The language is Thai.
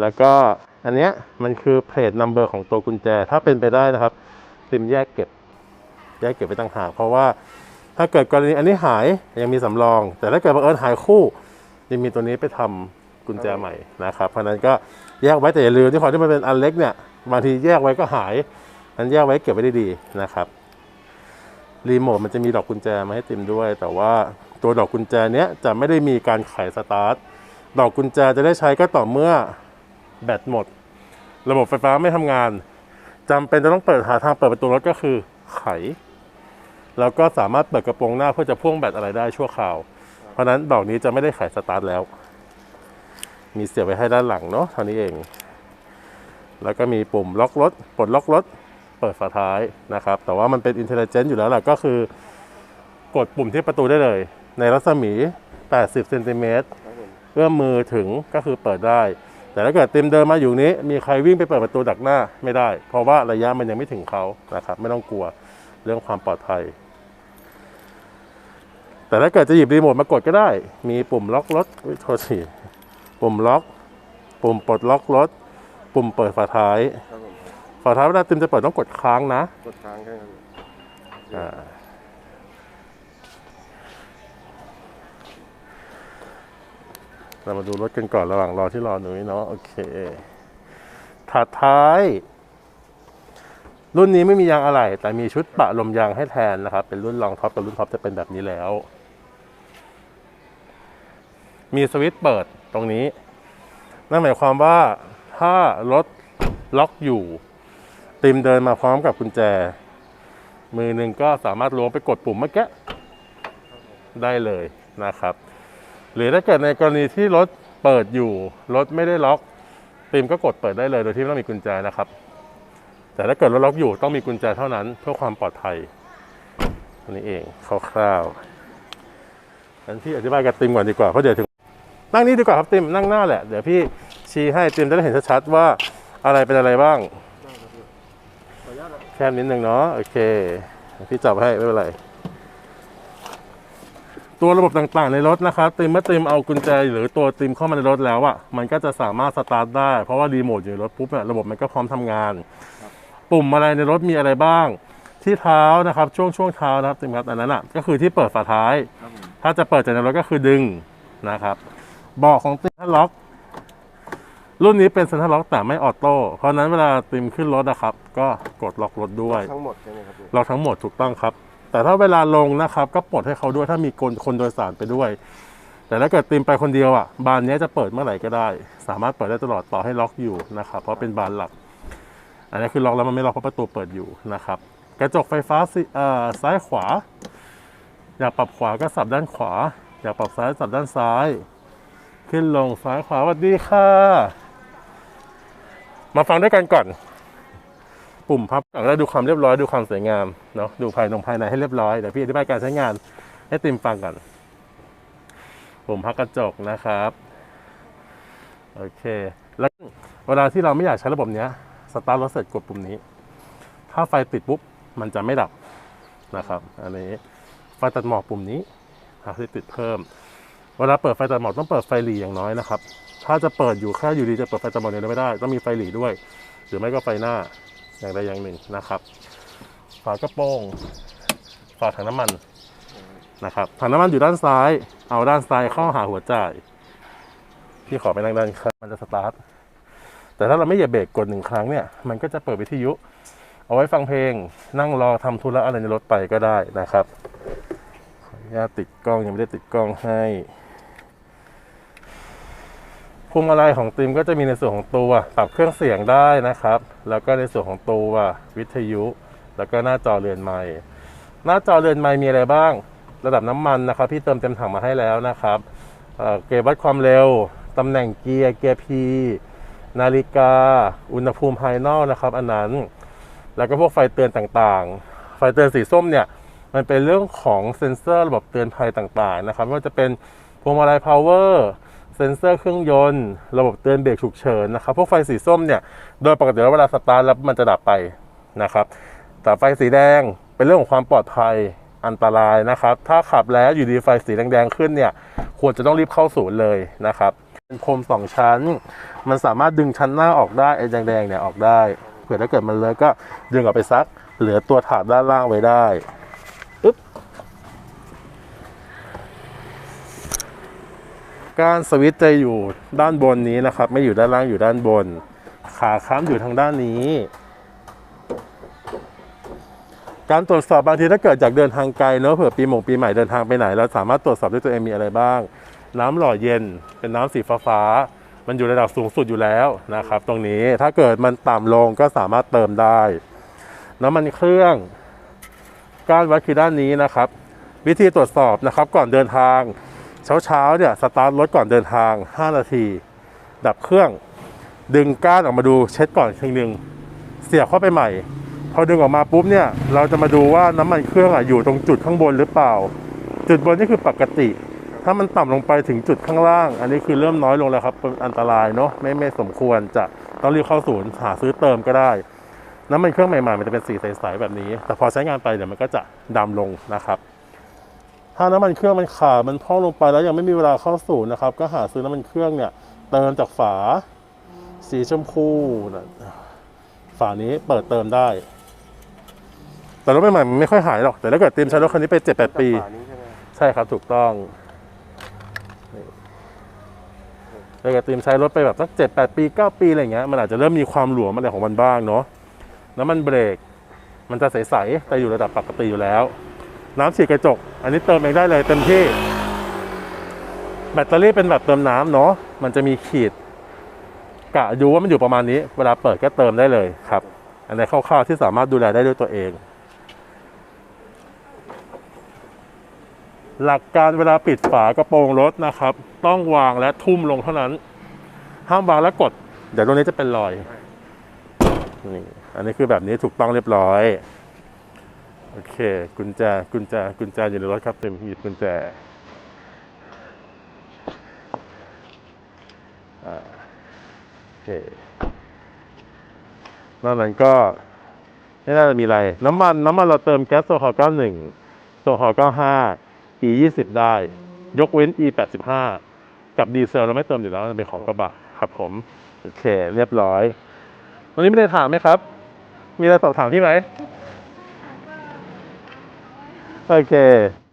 แล้วก็อันเนี้ยมันคือเพจนัมเบอร์ของตัวกุญแจ ถ้าเป็นไปได้นะครับ ซิมแยกเก็บ แยกเก็บไว้ต่างหากเพราะว่าถ้าเกิดกรณีอันนี้หายยังมีสำรอง แต่ถ้าเกิดบังเอิญหายคู่ยังมีตัวนี้ไปทำกุญแจใหม่นะครับ เพราะนั้นก็แยกไว้แต่อย่าลืมที่พอที่มันเป็นอันเล็กเนี่ยบางทีแยกไว้ก็หายนั้นแยกไว้เก็บไว้ได้ดีนะครับรีโมทมันจะมีดอกกุญแจมาให้ติมด้วย แต่ว่าตัวดอกกุญแจเนี้ยจะไม่ได้มีการไขสตาร์ทดอกกุญแจจะได้ใช้ก็ต่อเมื่อ แบตหมด ระบบไฟฟ้าไม่ทำงานจำเป็นจะต้องเปิดหาทางเปิดประตูรถก็คือไข แล้วก็สามารถเปิดกระโปรงหน้าเพื่อจะพ่วงแบตอะไรได้ชั่วคราว เพราะฉะนั้นดอกนี้จะไม่ได้ไขสตาร์ทแล้ว มีเสียบไว้ให้ด้านหลังเนาะเท่านี้เอง แล้วก็มีปุ่มล็อกรถปลดล็อกรถเปิดฝาท้ายนะครับ แต่ว่ามันเป็นอินเทลเจนต์อยู่แล้วแหละก็คือกดปุ่มที่ประตูได้เลย ในรัศมี 80 เซนติเมตรเอื้อมมือถึงก็คือเปิดได้ แต่ถ้าเกิดเต็มเดินมาอยู่นี้ มีใครวิ่งไปเปิดประตูดักหน้าไม่ได้ เพราะว่าระยะมันยังไม่ถึงเขานะครับ ไม่ต้องกลัวเรื่องความปลอดภัย แต่ถ้าเกิดจะหยิบรีโมทมากดก็ได้ มีปุ่มล็อกรถอุ๊ยโทษทีปุ่มล็อก ปุ่มปลดล็อกรถ ปุ่มเปิดฝาท้าย ครับผมฝาท้ายเวลาเต็มจะเปิดต้องกดค้างนะ กดค้างแค่นั้นอ่า เรามาดูรถกันก่อนระหว่างรอที่รอหนุ่ยเนาะโอเคถัดท้าย รุ่นนี้ไม่มียางอะไหล่แต่มีชุดปะลมยางให้แทนนะครับ เป็นรุ่นรองท็อปกับรุ่นท็อปจะเป็นแบบนี้แล้ว มีสวิตช์เปิดตรงนี้ นั่นหมายความว่าถ้ารถล็อกอยู่ ติมเดินมาพร้อมกับกุญแจ มือหนึ่งก็สามารถล้วงไปกดปุ่มเมื่อกี้ได้เลยนะครับ หรือถ้าเกิดในกรณีที่รถเปิดอยู่ รถไม่ได้ล็อกติมก็กดเปิดได้เลยโดยที่ไม่ต้องมีกุญแจนะครับ แต่ถ้าเกิดรถล็อกอยู่ต้องมีกุญแจเท่านั้นเพื่อความปลอดภัยอันนี้เองคร่าวๆอันที่อธิบายกับติมก่อนดีกว่าเพราะเดี๋ยวถึงนั่งนี่ดีกว่าครับติมนั่งหน้าแหละเดี๋ยวพี่ชี้ให้ติมจะได้เห็นชัดๆว่าอะไรเป็นอะไรบ้างได้ครับพี่ขออนุญาตนะแคบนิดนึงเนาะโอเค พี่จับให้ไม่เป็นไร ตัวระบบต่างๆ ในรถนะครับติมเมื่อติมเอากุญแจหรือตัวติมเข้ามาในรถแล้วอะมันก็จะสามารถสตาร์ทได้ เพราะว่ารีโมทอยู่ในรถปุ๊บเนี่ยระบบมันก็พร้อมทำงาน ปุ่มอะไรในรถมีอะไรบ้าง ที่เท้านะครับช่วงช่วงเท้านะครับติมครับอันนั้นอะก็คือที่เปิดฝาท้ายครับผมถ้าจะเปิดจากในรถก็คือดึงนะครับเบาะของติมล็อก รุ่นนี้เป็นเซ็นทรัลล็อกแต่ไม่ออโต้เพราะฉะนั้นเวลาติมขึ้นรถนะครับ ก็กดล็อกรถด้วยทั้งหมดใช่ไหมครับพี่ล็อกทั้งหมดถูกต้องครับ แต่ถ้าเวลาลงนะครับก็ปลดให้เขาด้วยถ้ามีคนคนโดยสารไปด้วย แต่ถ้าเกิดติมไปคนเดียวอะบานนี้จะเปิดเมื่อไหร่ก็ได้ สามารถเปิดได้ตลอดต่อให้ล็อกอยู่นะครับเพราะเป็นบานหลัก อันนี้คือล็อกแล้วมันไม่ล็อกเพราะประตูเปิดอยู่นะครับ กระจกไฟฟ้าซ้ายขวา อยากปรับขวาก็สับด้านขวา อยากปรับซ้ายสับด้านซ้าย ขึ้นลงซ้ายขวาสวัสดีค่ะ มาฟังด้วยกันก่อน ปุ่มพับแล้วดูความเรียบร้อยดูความสวยงามเนาะดูภายในภายในให้เรียบร้อยเดี๋ยวพี่อธิบายการใช้งานให้ติมฟังก่อนปุ่มพับกระจกนะครับโอเค แล้วเวลาที่เราไม่อยากใช้ระบบเนี้ยสตาร์ทรถเสร็จกดปุ่มนี้ ถ้าไฟติดปุ๊บมันจะไม่ดับนะครับ อันนี้ไฟตัดหมอกปุ่มนี้หาที่ติดเพิ่ม เวลาเปิดไฟตัดหมอกต้องเปิดไฟหลีอย่างน้อยนะครับ ถ้าจะเปิดอยู่แค่อยู่ดีจะเปิดไฟตัดหมอกเดียไม่ได้ ต้องมีไฟหลีด้วย หรือไม่ก็ไฟหน้า อย่างใดอย่างหนึ่งนะครับ ฝากระโปรงฝาถังน้ำมันนะครับถังน้ำมันอยู่ด้านซ้าย เอาด้านซ้ายเข้าหาหัวจ่ายพี่ขอไปนั่งด้านข้างมันจะสตาร์ทแต่ถ้าเราไม่เหยียบเบรกกดหนึ่งครั้งเนี่ยมันก็จะเปิดวิทยุ เอาไว้ฟังเพลง นั่งรอทำธุระอะไรในรถไปก็ได้นะครับขออนุญาตติดกล้องยังไม่ได้ติดกล้องให้ พวงมาลัยของติมก็จะมีในส่วนของตัวปรับเครื่องเสียงได้นะครับ แล้วก็ในส่วนของตัววิทยุ แล้วก็หน้าจอเรือนไม้หน้าจอเรือนไม้มีอะไรบ้าง ระดับน้ำมันนะครับ พี่เติมเต็มถังมาให้แล้วนะครับเอ่อเกจวัดความเร็วตำแหน่งเกียร์เกียร์พีนาฬิกา อุณหภูมิภายนอกนะครับ อันนั้น แล้วก็พวกไฟเตือนต่างๆ ไฟเตือนสีส้มเนี่ยมันเป็นเรื่องของเซ็นเซอร์ระบบเตือนภัยต่างๆนะครับไม่ว่าจะเป็นพวงมาลัยพาวเวอร์ เซ็นเซอร์เครื่องยนต์ ระบบเตือนเบรกฉุกเฉินนะครับ พวกไฟสีส้มเนี่ย โดยปกติแล้วเวลาสตาร์ทแล้วมันจะดับไปนะครับ แต่ไฟสีแดงเป็นเรื่องของความปลอดภัยอันตรายนะครับ ถ้าขับแล้วอยู่ดีไฟสีแดงๆขึ้นเนี่ย ควรจะต้องรีบเข้าศูนย์เลยนะครับ เป็นพรมสองชั้น มันสามารถดึงชั้นหน้าออกได้ไอ้แดงๆเนี่ยออกได้ เผื่อถ้าเกิดมันเลอะก็ดึงออกไปซัก เหลือตัวถาดด้านล่างไว้ได้ปึ๊บ ก้านสวิตจะอยู่ด้านบนนี้นะครับ ไม่อยู่ด้านล่างอยู่ด้านบน ขาค้ำอยู่ทางด้านนี้ การตรวจสอบบางทีถ้าเกิดจากเดินทางไกลเนอะเผื่อปีหมงปีใหม่เดินทางไปไหนเราสามารถตรวจสอบด้วยตัวเองมีอะไรบ้าง น้ำหล่อเย็นเป็นน้ำสีฟ้าฟามันอยู่ระดับสูงสุดอยู่แล้วนะครับ ตรงนี้ถ้าเกิดมันต่ำลงก็สามารถเติมได้น้ำมันเครื่องการวัดคือด้านนี้นะครับ วิธีตรวจสอบนะครับ ก่อนเดินทาง เช้าเช้าๆเนี่ยสตาร์ทรถก่อนเดินทาง 5 นาที ดับเครื่อง ดึงก้านออกมาดูเช็ดก่อนทีนึง เสียบเข้าไปใหม่ พอดึงออกมาปุ๊บเนี่ยเราจะมาดูว่าน้ำมันเครื่องอะอยู่ตรงจุดข้างบนหรือเปล่า จุดบนนี่คือปกติ ถ้ามันต่ำลงไปถึงจุดข้างล่าง อันนี้คือเริ่มน้อยลงแล้วครับเป็นอันตรายเนาะไม่ไม่สมควรจะต้องรีบเข้าศูนย์หาซื้อเติมก็ได้น้ำมันเครื่องใหม่ๆมันจะเป็นสีใสๆแบบนี้ แต่พอใช้งานไปเดี๋ยวมันก็จะดำลงนะครับ ถ้าน้ำมันเครื่องมันขาดมันพองลงไปแล้วยังไม่มีเวลาเข้าศูนนะครับ ก็หาซื้อน้ำมันเครื่องเนี่ย เติมจากฝา สีชมพูนะฝานี้เปิดเติมได้ แต่รถใหม่ๆมันไม่ค่อยหายหรอกแต่ถ้าเกิดเตรียมใช้รถคันนี้ไปเจ็ดแปดปี ฝานี้ใช่ไหมใช่ครับถูกต้องถ้าเกิดเตรียมใช้รถไปแบบสักเจ็ดแปดปีเก้าปีอะไรเงี้ยมันอาจจะเริ่มมีความหลวมอะไรของมันบ้างเนาะน้ำมันเบรก มันจะใสๆแต่อยู่ระดับปกติอยู่แล้ว น้ำฉีดกระจก อันนี้เติมเองได้เลยเต็มที่ แบตเตอรี่เป็นแบบเติมน้ำเนาะมันจะมีขีดกะดูว่ามันอยู่ประมาณนี้ เวลาเปิดก็เติมได้เลยครับ อันนี้คร่าวๆที่สามารถดูแลได้ด้วยตัวเอง หลักการเวลาปิดฝากระโปรงรถนะครับ ต้องวางและทุ่มลงเท่านั้น ห้ามวางแล้วกด เดี๋ยวตรงนี้จะเป็นรอยนี่อันนี้คือแบบนี้ถูกต้องเรียบร้อย โอเค กุญแจ กุญแจ กุญแจอยู่ในรถครับเต็มหยิบกุญแจโอเคนอกนั้นก็ไม่น่าจะมีอะไร น้ำมันน้ำมันเราเติมแก๊สโซฮอล์91 โซฮอล์95 E 20 ได้ ยกเว้น E 85 กับดีเซลเราไม่เติมอยู่แล้วเป็นของกระบะครับผม โอเค เรียบร้อย วันนี้ไม่ได้ถามไหมครับ มีอะไรสอบถามพี่ไหม โอเค